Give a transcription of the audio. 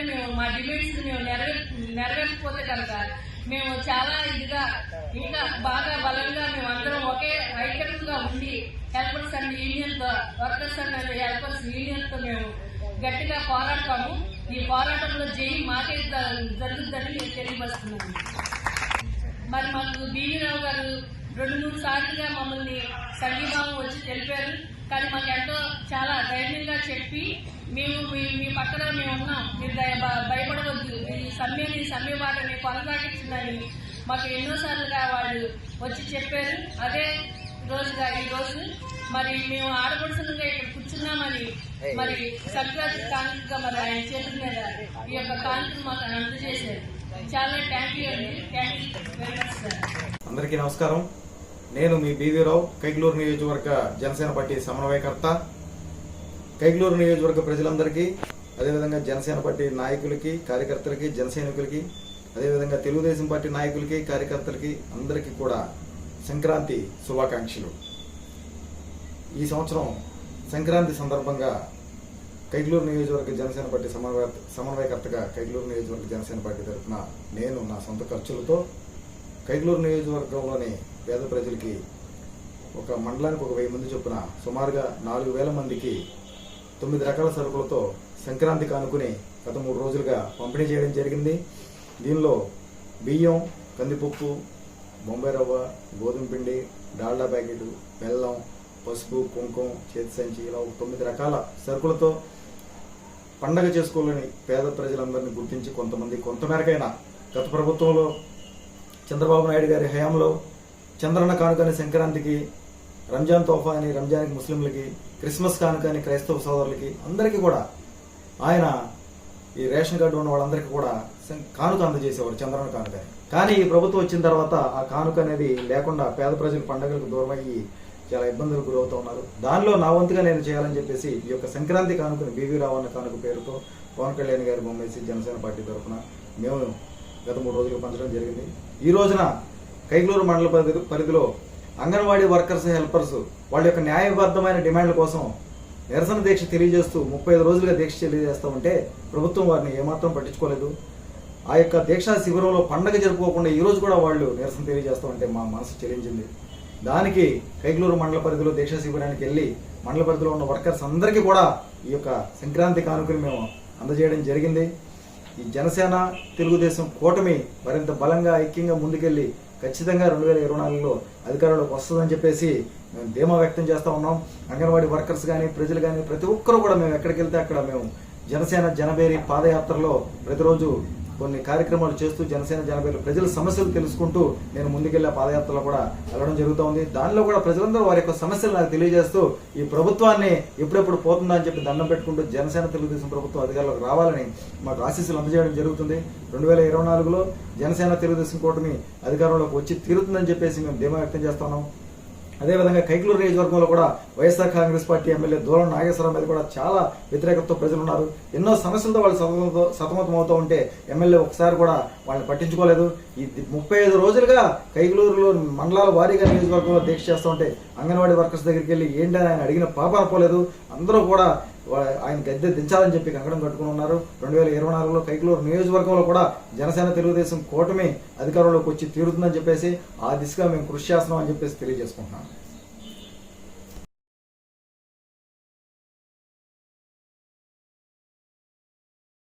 మా డిమాండ్స్ మేము నెరవే నెరవేర్చకపోతే కనుక మేము చాలా ఇదిగా ఇంకా బాగా బలంగా మేము అందరం ఒకే ఐక్యంగా ఉండి హెల్పర్స్ అండ్ యూనియన్తో వర్కర్స్ అండ్ హెల్పర్స్ యూనియన్తో మేము గట్టిగా పోరాడతాము. ఈ పోరాటంలో జై మాకే జ- జరుగుతుందని మేము తెలియపరుస్తున్నాము మరి మాకు బీవీరావు గారు రెండు మూడు సార్లుగా మమ్మల్ని సంఘీభావం వచ్చి తెలిపారు. కానీ మాకు ఎంతో చాలా ధైర్యంగా చెప్పి మేము మీ మీ పక్కన మేము ఉన్నాం. మీరు దయ- భ- భయపడవద్దు. ఈ సమ్మెని సమ్మె బాటని కొనసాగించిందని మాకు ఎన్నోసార్లుగా వాళ్ళు వచ్చి చెప్పారు. అదే రోజుగా ఈ రోజు మరి మేము ఆడపడుచులుగా ఇక్కడ కూర్చున్నామని మరి సంక్రాంతి కానుకగా మరి ఆయన చేతుల మీద ఈ యొక్క కానుకను మాకు అందజేశారు. చాలా థ్యాంక్ యూ అండి. Thank you very much sir. అందరికీ నమస్కారం. నేను మీ బీవీ రావు కైగ్లూరు నియోజకవర్గ జనసేన పార్టీ సమన్వయకర్త. కైగ్లూరు నియోజకవర్గ ప్రజలందరికీ అదేవిధంగా జనసేన పార్టీ నాయకులకి కార్యకర్తలకి జనసైనికులకి అదేవిధంగా తెలుగుదేశం పార్టీ నాయకులకి కార్యకర్తలకి అందరికీ కూడా సంక్రాంతి శుభాకాంక్షలు. ఈ సంవత్సరం సంక్రాంతి సందర్భంగా కైగ్లూరు నియోజకవర్గ జనసేన పార్టీ సమన్వయ సమన్వయకర్తగా కైగ్లూరు నియోజకవర్గ జనసేన పార్టీ తరఫున నేను నా సొంత ఖర్చులతో కైగ్లూరు నియోజకవర్గంలోని పేద ప్రజలకి ఒక మండలానికి ఒక వెయ్యి మంది చొప్పున సుమారుగా నాలుగు వేల మందికి తొమ్మిది రకాల సరుకులతో సంక్రాంతి కానుకుని గత మూడు రోజులుగా పంపిణీ చేయడం జరిగింది. దీనిలో బియ్యం కందిపప్పు బొంబాయి రవ్వ గోధుమ పిండి డాల్డా ప్యాకెట్ బెల్లం పసుపు కుంకుమ చేతి సంచి ఇలా ఒక తొమ్మిది రకాల సరుకులతో పండగ చేసుకోలేని పేద ప్రజలందరినీ గుర్తించి కొంతమంది కొంతమేరకైనా గత ప్రభుత్వంలో చంద్రబాబు నాయుడు గారి హయాంలో చంద్రన్న కానుకని సంక్రాంతికి రంజాన్ తోఫా అని రంజాన్కి ముస్లింలకి క్రిస్మస్ కానుక అని క్రైస్తవ సోదరులకి అందరికీ కూడా ఆయన ఈ రేషన్ కార్డు ఉన్న వాళ్ళందరికీ కూడా కానుక అందజేసేవారు చంద్రన్న కానుక కానీ ఈ ప్రభుత్వం వచ్చిన తర్వాత ఆ కానుక అనేది లేకుండా పేద ప్రజలు పండుగలకు దూరమయ్యి చాలా ఇబ్బందులకు గురవుతూ ఉన్నారు. దానిలో నా వంతుగా నేను చేయాలని చెప్పేసి ఈ యొక్క సంక్రాంతి కానుకని బీవీ రావణ కానుక పేరుతో పవన్ కళ్యాణ్ గారి బొమ్మేసి జనసేన పార్టీ తరఫున మేము గత మూడు రోజులు పంచడం జరిగింది. ఈ రోజున కైగ్లూరు మండల పరిధి పరిధిలో అంగన్వాడీ వర్కర్స్ హెల్పర్స్ వాళ్ళ యొక్క న్యాయబద్ధమైన డిమాండ్ల కోసం నిరసన దీక్ష తెలియజేస్తూ ముప్పై ఐదు రోజులుగా దీక్ష తెలియజేస్తూ ఉంటే ప్రభుత్వం వారిని ఏమాత్రం పట్టించుకోలేదు. ఆ యొక్క దీక్షా శిబిరంలో పండగ జరుపుకోకుండా ఈ రోజు కూడా వాళ్ళు నిరసన తెలియజేస్తూ ఉంటే మా మనసు చెల్లించింది దానికి కైగ్లూరు మండల పరిధిలో దీక్షా శిబిరానికి వెళ్ళి మండల పరిధిలో ఉన్న వర్కర్స్ అందరికీ కూడా ఈ యొక్క సంక్రాంతి కానుకని మేము అందజేయడం జరిగింది. ఈ జనసేన తెలుగుదేశం కూటమి మరింత బలంగా ఐక్యంగా ముందుకెళ్ళి ఖచ్చితంగా రెండు వేల ఇరవై నాలుగులో అధికారంలోకి వస్తుందని చెప్పేసి మేము ధీమా వ్యక్తం చేస్తూ ఉన్నాం. అంగన్వాడీ వర్కర్స్ కానీ ప్రజలు కానీ ప్రతి ఒక్కరూ కూడా మేము ఎక్కడికి వెళ్తే అక్కడ మేము జనసేన జనబేరి పాదయాత్రలో ప్రతిరోజు కొన్ని కార్యక్రమాలు చేస్తూ జనసేన జనబేరి ప్రజల సమస్యలు తెలుసుకుంటూ నేను ముందుకెళ్ళే పాదయాత్రలో కూడా వెళ్ళడం జరుగుతూ ఉంది దానిలో కూడా ప్రజలందరూ వారి యొక్క సమస్యలు నాకు తెలియజేస్తూ ఈ ప్రభుత్వాన్ని ఎప్పుడెప్పుడు పోతుందా అని చెప్పి దండం పెట్టుకుంటూ జనసేన తెలుగుదేశం ప్రభుత్వం అధికారులకు రావాలని మాకు ఆశీస్సులు అందజేయడం జరుగుతుంది. రెండు వేల ఇరవై నాలుగులో జనసేన తెలుగుదేశం కూటమి అధికారంలోకి వచ్చి తీరుతుందని చెప్పేసి మేము ధీమా వ్యక్తం చేస్తున్నాం. అదేవిధంగా కైకలూరు నియోజకవర్గంలో కూడా వైఎస్ఆర్ కాంగ్రెస్ పార్టీ ఎమ్మెల్యే దూరం నాగేశ్వరరావు మీద కూడా చాలా వ్యతిరేకతతో ప్రజలు ఉన్నారు ఎన్నో సమస్యలతో వాళ్ళు సతమతం సతమతం అవుతూ ఉంటే ఎమ్మెల్యే ఒకసారి కూడా వాళ్ళని పట్టించుకోలేదు. ఈ ముప్పై ఐదు రోజులుగా కైకలూరులో మండలాల వారీగా నియోజకవర్గంలో దీక్ష చేస్తూ ఉంటే అంగన్వాడీ వర్కర్స్ దగ్గరికి వెళ్ళి ఏంటని ఆయన అడిగిన పాప అనుకోలేదు అందరూ కూడా ఆయన గద్దె దించాలని చెప్పి కంకణం కట్టుకుని ఉన్నారు. రెండు వేల ఇరవై నాలుగులో కైకలూరు నియోజకవర్గంలో కూడా జనసేన తెలుగుదేశం కూటమి అధికారంలోకి వచ్చి తీరుతుందని చెప్పేసి ఆ దిశగా మేము కృషి చేస్తున్నాం అని చెప్పేసి తెలియజేసుకుంటున్నాం.